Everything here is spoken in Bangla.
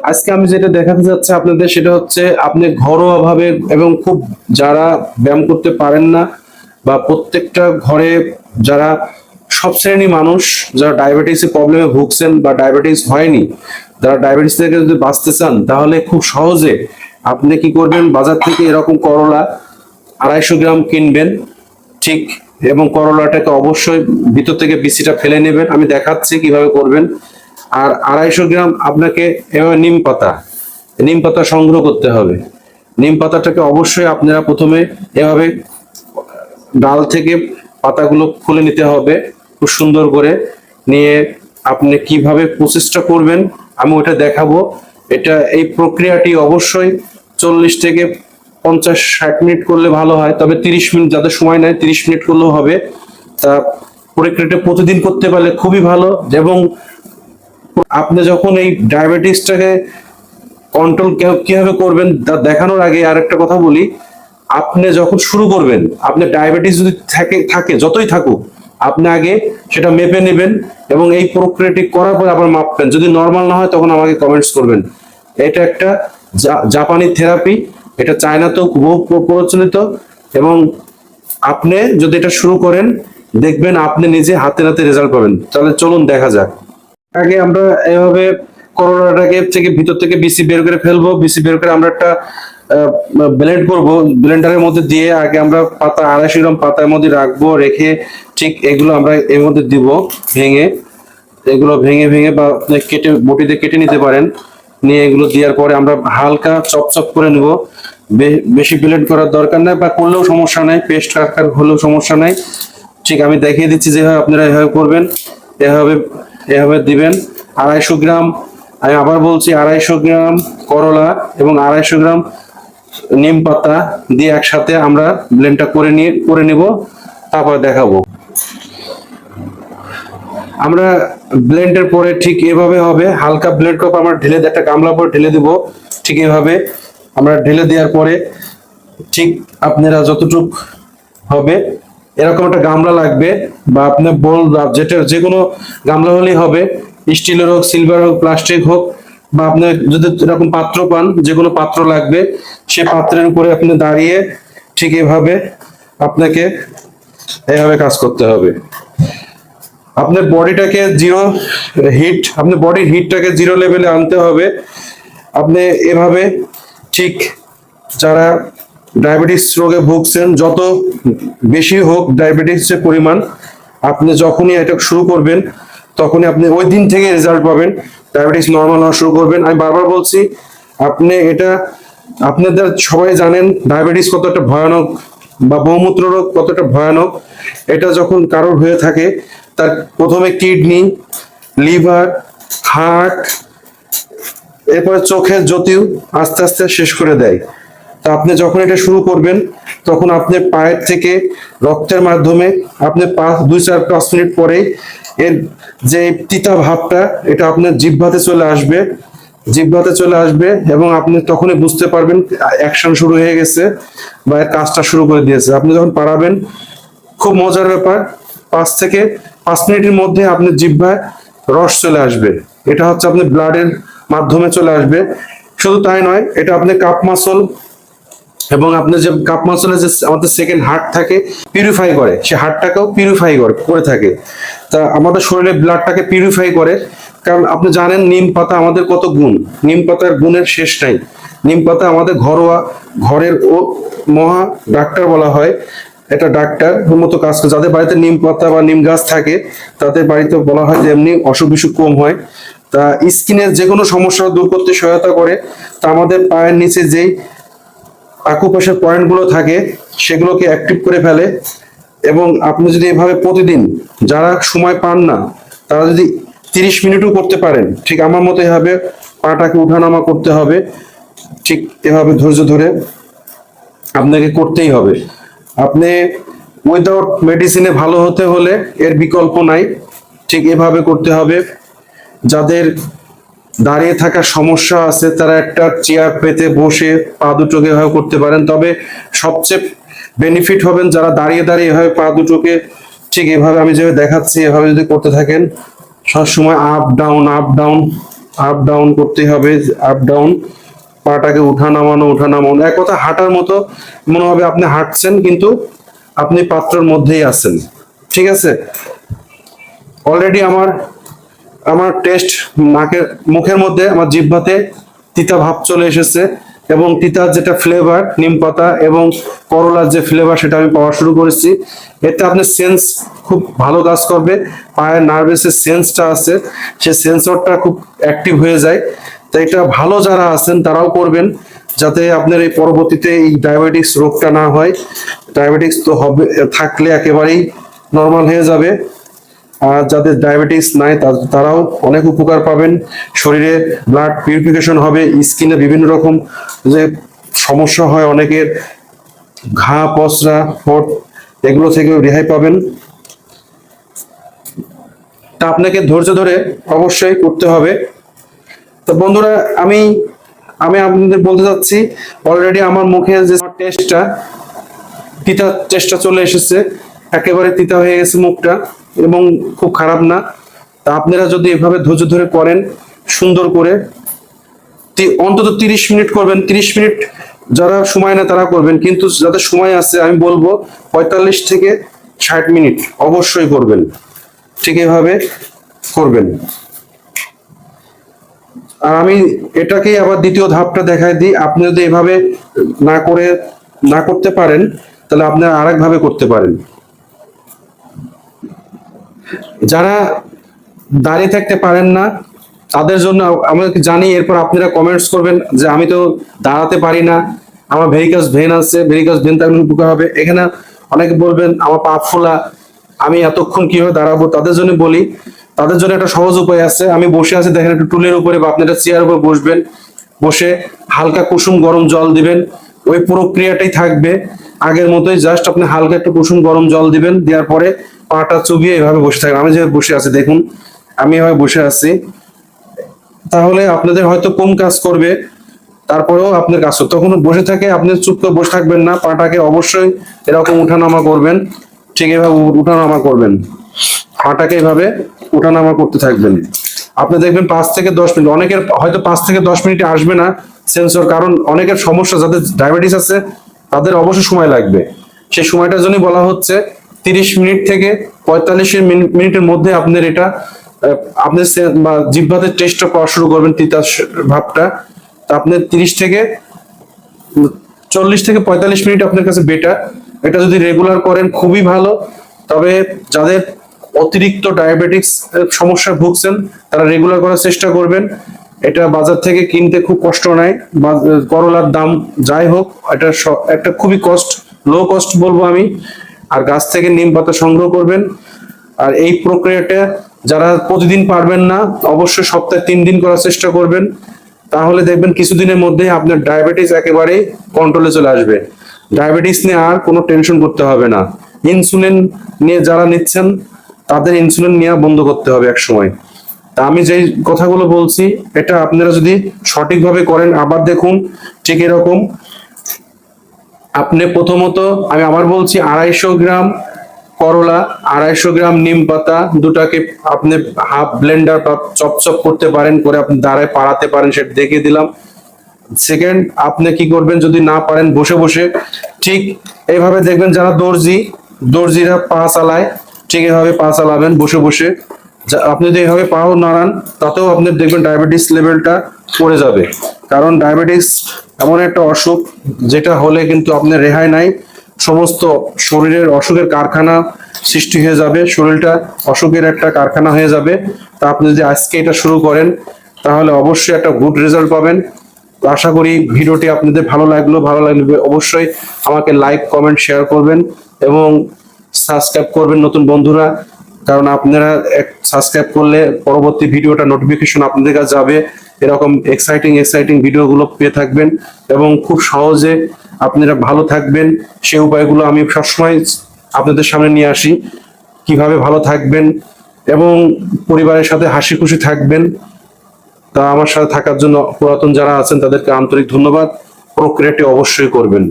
আজকে আমি যেটা দেখাতে যাচ্ছি আপনাদের সেটা হচ্ছে আপনি ঘরোয়া ভাবে এবং খুব যারা ব্যায়াম করতে পারেন না বা প্রত্যেকটা ঘরে যারা সব শ্রেণি মানুষ যারা ডায়াবেটিস প্রবলেমে ভুগছেন বা ডায়াবেটিস হয়নি, যারা ডায়াবেটিস থেকে যদি বাঁচতে চান, তাহলে খুব সহজে আপনি কি করবেন? বাজার থেকে এরকম করলা আড়াইশো গ্রাম কিনবেন, ঠিক, এবং করলাটাকে অবশ্যই ভিতর থেকে বিচিটা ফেলে নেবেন। আমি দেখাচ্ছি কীভাবে করবেন। আর আড়াইশো গ্রাম আপনাকে এভাবে নিম পাতা নিম পাতা সংগ্রহ করতে হবে। নিম পাতাটাকে অবশ্যই আপনারা প্রথমে এভাবে ডাল থেকে পাতাগুলো খুলে নিতে হবে, খুব সুন্দর করে। নিয়ে আপনি কীভাবে প্রসেসটা করবেন আমি ওটা দেখাবো। এটা এই প্রক্রিয়াটি অবশ্যই চল্লিশ থেকে পঞ্চাশ ষাট মিনিট করলে ভালো হয়, তবে তিরিশ মিনিট যাদের সময় নেয় তিরিশ মিনিট করলেও হবে। তা প্রক্রিয়াটা প্রতিদিন করতে পারলে খুবই ভালো এবং আপনি যখন এই ডায়াবেটিসটাকে কন্ট্রোল কীভাবে করবেন দেখানোর আগে আরেকটা কথা বলি। আপনি যখন শুরু করবেন, আপনি ডায়াবেটিস যদি থাকে থাকে, যতই থাকুক, আপনি আগে সেটা মেপে নেবেন এবং এই প্রক্রিয়াটি করার পর আবার মাপবেন। যদি নর্মাল না হয়, তখন আমাকে কমেন্টস করবেন। এটা একটা জাপানি থেরাপি এটা চায়নাতেও বহু প্রচলিত এবং আপনি যদি এটা শুরু করেন, দেখবেন আপনি নিজে হাতে হাতে রেজাল্ট পাবেন। তাহলে চলুন দেখা যাক। আগে আমরা এভাবে করোনাটাকে থেকে ভিতর থেকে বিসি বের করে ফেলব বিসি বের করে আমরা একটা ব্লেন্ড করব ব্লেন্ডারের মধ্যে দিয়ে আগে আমরা পাতা, আড়াইশো গ্রাম পাতার মধ্যে রাখব, রেখে ঠিক এগুলো আমরা এর মধ্যে দিব ভেঙে। এগুলো ভেঙে ভেঙে বা কেটে বটিতে কেটে নিতে পারেন। নিয়ে এগুলো দেওয়ার পরে আমরা হালকা চপচপ করে নিব। বেশি ব্লেন্ড করার দরকার নাই বা করলেও সমস্যা নাই পেস্ট আকার হলেও সমস্যা নাই। ঠিক আমি দেখিয়ে দিচ্ছি যেভাবে আপনারা এভাবে করবেন। এভাবে এভাবে দিবেন। আড়াইশো গ্রাম, আমি আবার বলছি আড়াইশো গ্রাম করলা এবং আড়াইশো গ্রাম নিম পাতা দিয়ে একসাথে আমরা ব্লেন্ডটা করে নিয়ে, করে নিব, তারপর দেখাবো। আমরা ব্লেন্ডের পরে ঠিক এভাবে হবে। হালকা ব্লেন্ড কাপ আমরা ঢেলে একটা গামলা পরে ঢেলে দিব, ঠিক এভাবে। আমরা ঢেলে দেওয়ার পরে ঠিক আপনারা যতটুক হবে এরকম একটা গামলা লাগবে বা আপনি বল যেটা যে কোনো গামলা হলেই হবে, স্টিলের হোক সিলভার হোক প্লাস্টিক হোক, বা আপনি যদি এরকম পাত্র পান যে কোনো পাত্র লাগবে, সে পাত্রের উপরে আপনি দাঁড়িয়ে ঠিক এভাবে আপনাকে এভাবে কাজ করতে হবে। আপনার বডিটাকে জিরো হিট আপনার বডির হিটটাকে জিরো লেভেলে আনতে হবে। আপনি এভাবে ঠিক যারা ডায়াবেটিস রোগে ভুগছেন, যত বেশি হোক ডায়াবেটিসের পরিমাণ, আপনি যখনই এটা শুরু করবেন, তখনই আপনি ওই দিন থেকে রেজাল্ট পাবেন, ডায়াবেটিস নর্মাল হওয়া শুরু করবেন। আমি বারবার বলছি, আপনি এটা, আপনাদের সবাই জানেন, ডায়াবেটিস কতটা ভয়ানক বা বহুমূত্র রোগ কতটা ভয়ানক। এটা যখন কারোর হয়ে থাকে, তার প্রথমে কিডনি, লিভার, হার্ট, এরপরে চোখের জ্যোতিও আস্তে আস্তে শেষ করে দেয়। তা আপনি যখন এটা শুরু করবেন, তখন আপনি পায়ের থেকে রক্তের মাধ্যমে আপনি পাঁচ, দুই, চার, পাঁচ মিনিট পরেই এর যে তিতা ভাবটা, এটা আপনার জিহ্বাতে চলে আসবে। জিহ্বাতে চলে আসবে এবং আপনি তখনই বুঝতে পারবেন অ্যাকশন শুরু হয়ে গেছে বা কাজটা শুরু করে দিয়েছে। আপনি যখন পারাবেন, খুব মজার ব্যাপার, পাঁচ থেকে পাঁচ মিনিটের মধ্যে আপনার জিহ্বায় রস চলে আসবে। এটা হচ্ছে আপনি ব্লাডের মাধ্যমে চলে আসবে। শুধু তাই নয়, এটা আপনি কাপ মাসল এবং আপনার যে কাপ মাসলে যে আমাদের সেকেন্ড হার্ট থাকে পিউরিফাই করে। সে হার্টটাকেও পিউরিফাই করে করে থাকে। তা আমাদের শরীরে ব্লাডটাকে পিউরিফাই করে। কারণ আপনি জানেন, নিম পাতা আমাদের কত গুণ। নিম পাতার গুণের শেষ নাই। নিম পাতা আমাদের ঘরোয়া, ঘরের ও মহা ডাক্তার বলা হয়। এটা ডাক্তার মতো কাজ করে। যাদের বাড়িতে নিম পাতা বা নিম গাছ থাকে, তাদের বাড়িতে বলা হয় যে এমনি অসুখ বিসুখ কম হয়। তা স্কিনের যে কোনো সমস্যা দূর করতে সহায়তা করে। তা আমাদের পায়ের নিচে যেই আকুপাশের পয়েন্টগুলো থাকে, সেগুলোকে অ্যাক্টিভ করে ফেলে। এবং আপনি যদি এভাবে প্রতিদিন যারা সময় পান না, তারা যদি তিরিশ মিনিটও করতে পারেন, ঠিক আমার মতো এভাবে পাটাকে উঠানামা করতে হবে, ঠিক এভাবে ধৈর্য ধরে আপনাকে করতেই হবে। আপনি উইদাউট মেডিসিনে ভালো হতে হলে এর বিকল্প নাই, ঠিক এভাবে করতে হবে। যাদের দাঁড়িয়ে থাকার সমস্যা আছে, তারা একটা চেয়ার পেতে বসে পা দুটোকে এভাবে করতে পারেন। তবে সবচেয়ে বেনিফিট হবেন যারা দাঁড়িয়ে দাঁড়িয়ে এভাবে পা দুটোকে ঠিক এভাবে আমি যেভাবে দেখাচ্ছি, এভাবে যদি করতে থাকেন সবসময় up down up down up down করতে হবে আপ ডাউন পাটাকে উঠা নামানো উঠা নামানো। এক কথা হাঁটার মতো মনে হবে আপনি হাঁটছেন, কিন্তু আপনি পাত্রের মধ্যেই আছেন। ঠিক আছে? অলরেডি আমার আমার টেস্ট নাকের মুখের মধ্যে আমার জিহ্বাতে তিতা ভাব চলে এসেছে এবং তিতার যেটা ফ্লেভার নিম পাতা এবং করলার যে ফ্লেভার সেটা আমি পাওয়া শুরু করেছি। এতে আপনার সেন্স খুব ভালো কাজ করবে। পায়ের নার্ভেসের সেন্সটা আছে। সেই সেন্সরটা খুব অ্যাক্টিভ হয়ে যায়। তো এটা ভালো যারা আছেন তারাও করবেন যাতে আপনার এই পরবর্তীতে এই ডায়াবেটিক্স রোগটা না হয়। ডায়াবেটিক্স তো হবে থাকলে একেবারেই নর্মাল হয়ে যাবে। আর যাদের ডায়াবেটিস নাই তারাও অনেক উপকার পাবেন। শরীরে ব্লাড পিউরিফিকেশন হবে স্কিনে বিভিন্ন রকম যে সমস্যা হয় অনেকের, ঘা, পচরা ফোট এগুলো থেকে রেহাই পাবেন। তা আপনাকে ধৈর্য ধরে অবশ্যই করতে হবে। তো বন্ধুরা, আমি আমি আপনাদের বলতে চাচ্ছি অলরেডি আমার মুখে যে টেস্টটা তিতা চেষ্টা চলে এসেছে। একেবারে তিতা হয়ে গেছে মুখটা এবং খুব খারাপ না। তা আপনারা যদি এভাবে ধৈর্য ধরে করেন, সুন্দর করে অন্তত তিরিশ মিনিট করবেন। তিরিশ মিনিট যারা সময় না তারা করবেন, কিন্তু যাদের সময় আছে, আমি বলব পঁয়তাল্লিশ থেকে ষাট মিনিট অবশ্যই করবেন। ঠিক এভাবে করবেন। আর আমি এটাকেই আবার দ্বিতীয় ধাপটা দেখাই দিই। আপনি যদি এভাবে না করে, না করতে পারেন, তাহলে আপনারা আরেকভাবে করতে পারেন। যারা দাঁড়িয়ে থাকতে পারেন না, তাদের জন্য আমরা জানি এরপর আপনারা কমেন্টস করবেন যে আমি তো দাঁড়াতে পারি না, আমার ভেরিকাস ভেন আছে ভেরিকাস ভেন থাকলে উপকার হবে। এখানে অনেকে বলবেন, আমার পা ফোলা, আমি এতক্ষণ কীভাবে দাঁড়াবো? তাদের জন্য বলি, তাদের জন্য একটা সহজ উপায় আছে। আমি বসে আছি, দেখেন একটু টুলের উপরে বা আপনারা চেয়ার উপর বসবেন। বসে হালকা কুসুম গরম জল দিবেন। ওই প্রক্রিয়াটাই থাকবে। আগের মতোই জাস্ট আপনি হালকা একটু কুসুম গরম জল দিবেন, দেওয়ার পরে পাটা চুবিয়ে এভাবে বসে থাকবেন। আমি যেভাবে বসে আছি, দেখুন, আমি এভাবে বসে আছি। তাহলে আপনাদের হয়তো কম কাজ করবে, তারপরেও আপনার কাজ তখন বসে থাকে আপনি চুপ করে বসে থাকবেন না, পাটাকে অবশ্যই এরকম উঠানামা করবেন, ঠিক এভাবে উঠানামা করবেন। পাটাকে এভাবে উঠানামা করতে থাকবেন। আপনি দেখবেন পাঁচ থেকে দশ মিনিট, অনেকের হয়তো পাঁচ থেকে দশ মিনিটে আসবে না সেন্সর কারণ অনেকের সমস্যা, যাদের ডায়াবেটিস আছে তাদের অবশ্য সময় লাগবে। সেই সময়টার জন্য বলা হচ্ছে তিরিশ মিনিট থেকে পঁয়তাল্লিশ মিনিটের মধ্যে আপনার এটা আহ, আপনি সে- বা জিহ্বাতে টেস্টটা পাওয়া শুরু করবেন তিতাস ভাবটা। তা আপনি তিরিশ থেকে চল্লিশ থেকে পঁয়তাল্লিশ মিনিট আপনার কাছে বেটার এটা যদি রেগুলার করেন খুবই ভালো। তবে যাদের অতিরিক্ত ডায়াবেটিক্স সমস্যা ভুগছেন তারা রেগুলার করার চেষ্টা করবেন। এটা বাজার থেকে কিনতে খুব কষ্ট নাই করলার দাম যাই হোক, এটা একটা খুবই কস্ট লো কস্ট বলব আমি। আর গাছ থেকে নিম পাতা সংগ্রহ করবেন। আর এই প্রক্রিয়াটা যারা প্রতিদিন পারবেন না, অবশ্যই সপ্তাহে তিন দিন করার চেষ্টা করবেন। তাহলে দেখবেন কিছুদিনের মধ্যে আপনার ডায়াবেটিস একেবারে কন্ট্রোলে চলে আসবে। ডায়াবেটিস নিয়ে আর কোনো টেনশন করতে হবে না। ইনসুলিন নিয়ে যারা নিচ্ছেন, তাদের ইনসুলিন নেওয়া বন্ধ করতে হবে এক সময় তা আমি যেই কথাগুলো বলছি, এটা আপনারা যদি সঠিকভাবে করেন, আবার দেখুন, ঠিক এরকম। আপনি প্রথমত, আমি আবার বলছি, আড়াইশো গ্রাম করলা, আড়াইশো গ্রাম নিম পাতা, দুটাকে আপনি হাফ ব্লেন্ডার বা চপচপ করতে পারেন, করে আপনি দাঁড়ায় পাড়াতে পারেন, সেটা দেখিয়ে দিলাম। সেকেন্ড, আপনি কি করবেন, যদি না পারেন, বসে বসে, ঠিক এইভাবে দেখবেন যারা দর্জি, দর্জিরা পা চালায়, ঠিক এভাবে পা চালাবেন, বসে বসে। আপনি যদি এভাবে পাও নাড়ান তাতেও আপনি দেখবেন ডায়াবেটিস লেভেলটা পড়ে যাবে। কারণ ডায়াবেটিস এমন একটা অসুখ, যেটা হলে কিন্তু আপনার রেহাই নাই। সমস্ত শরীরের অসুখের কারখানা সৃষ্টি হয়ে যাবে, শরীরটা অসুখের একটা কারখানা হয়ে যাবে। তা আপনি যদি আজকে এটা শুরু করেন, তাহলে অবশ্যই একটা গুড রেজাল্ট পাবেন। আশা করি ভিডিওটি আপনাদের ভালো লাগল। ভালো লাগলে অবশ্যই আমাকে লাইক কমেন্ট শেয়ার করবেন এবং সাবস্ক্রাইব করবেন নতুন বন্ধুরা। কারণ আপনারা সাবস্ক্রাইব করলে পরবর্তী ভিডিওটা নোটিফিকেশন আপনাদের কাছে যাবে। এরকম এক্সাইটিং এক্সাইটিং ভিডিওগুলো পেয়ে থাকবেন এবং খুব সহজে আপনারা ভালো থাকবেন। সেই উপায়গুলো আমি সবসময় আপনাদের সামনে নিয়ে আসি। কীভাবে ভালো থাকবেন এবং পরিবারের সাথে হাসি খুশি থাকবেন। তা আমার সাথে থাকার জন্য পুরাতন যারা আছেন তাদেরকে আন্তরিক ধন্যবাদ। প্রক্রিয়াটি অবশ্যই করবেন।